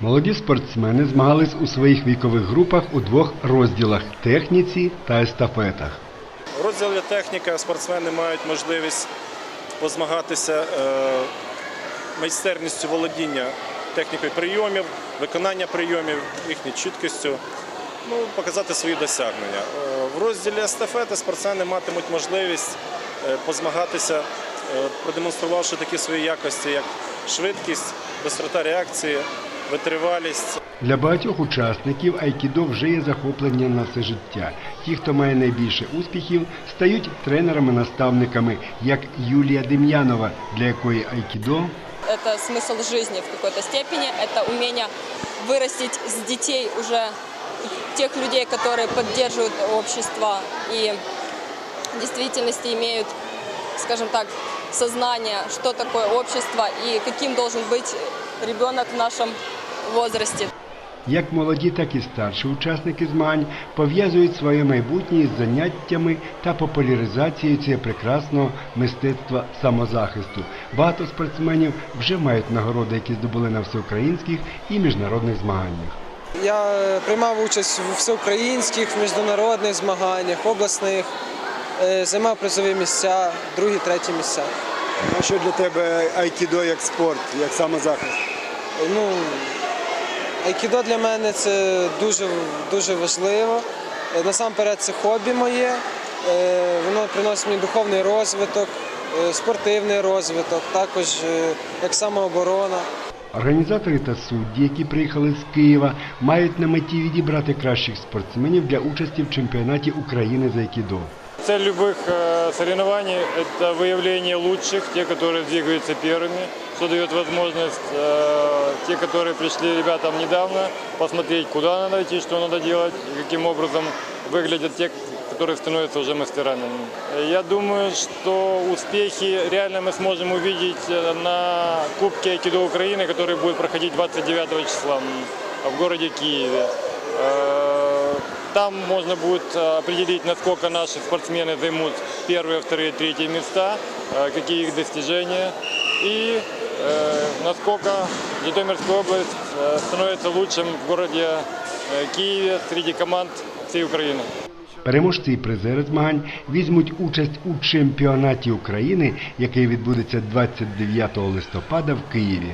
Молоді спортсмени змагались у своїх вікових групах у двох розділах техніці та естафетах. В розділі техніка спортсмени мають можливість позмагатися е, майстерністю володіння технікою прийомів, виконання прийомів, їхньою чіткістю, ну, показати свої досягнення. Е, В розділі естафети спортсмени матимуть можливість е, позмагатися, продемонструвавши такі свої якості, як швидкість, бистрота реакції, витривалість. Для багатьох учасників айкідо вже є захоплення на все життя. Ті, хто має найбільше успіхів, стають тренерами-наставниками, як Юлія Дем'янова, для якої айкідо Это смысл жизни в какой-то степени. Это умение вырастить с детей уже тех людей, которые поддерживают общество и в действительности имеют, скажем так, сознание, что такое общество и каким должен быть ребенок в нашем возрасте. Як молоді, так і старші учасники змагань пов'язують своє майбутнє із заняттями та популяризацією цього прекрасного мистецтва самозахисту. Багато спортсменів вже мають нагороди, які здобули на всеукраїнських і міжнародних змаганнях. Я е, приймав участь у всеукраїнських, міжнародних змаганнях, обласних, займав призові місця, другі, треті місця. А що для тебе айкідо як спорт, як самозахист? Ну, айкідо для мене це дуже, дуже важливо. Е, Насамперед це хобі моє. Е, Воно приносить мені духовний розвиток, е, спортивний розвиток, також е, як самооборона. Організатори та судді, які приїхали з Києва, мають на меті відібрати кращих спортсменів для участі в чемпіонаті України з айкідо. Цель любых э, соревнований – это выявление лучших, те, которые двигаются первыми, что дает возможность э, те, которые пришли ребятам недавно, посмотреть, куда надо идти, что надо делать и каким образом выглядят те, которые становятся уже мастерами. Я думаю, что успехи реально мы сможем увидеть э, на Кубке Айкидо Украины, который будет проходить 29 числа в городе Киеве. Э, Там можно будет э, определить, насколько наши спортсмены займут первые, вторые, третьи места, э, какие их достижения и э, насколько Житомирская область э, становится лучшим в городе э, Киеве среди команд всей Украины. Переможці і призери змагань візьмуть участь у чемпіонаті України, який відбудеться 29 листопада в Києві.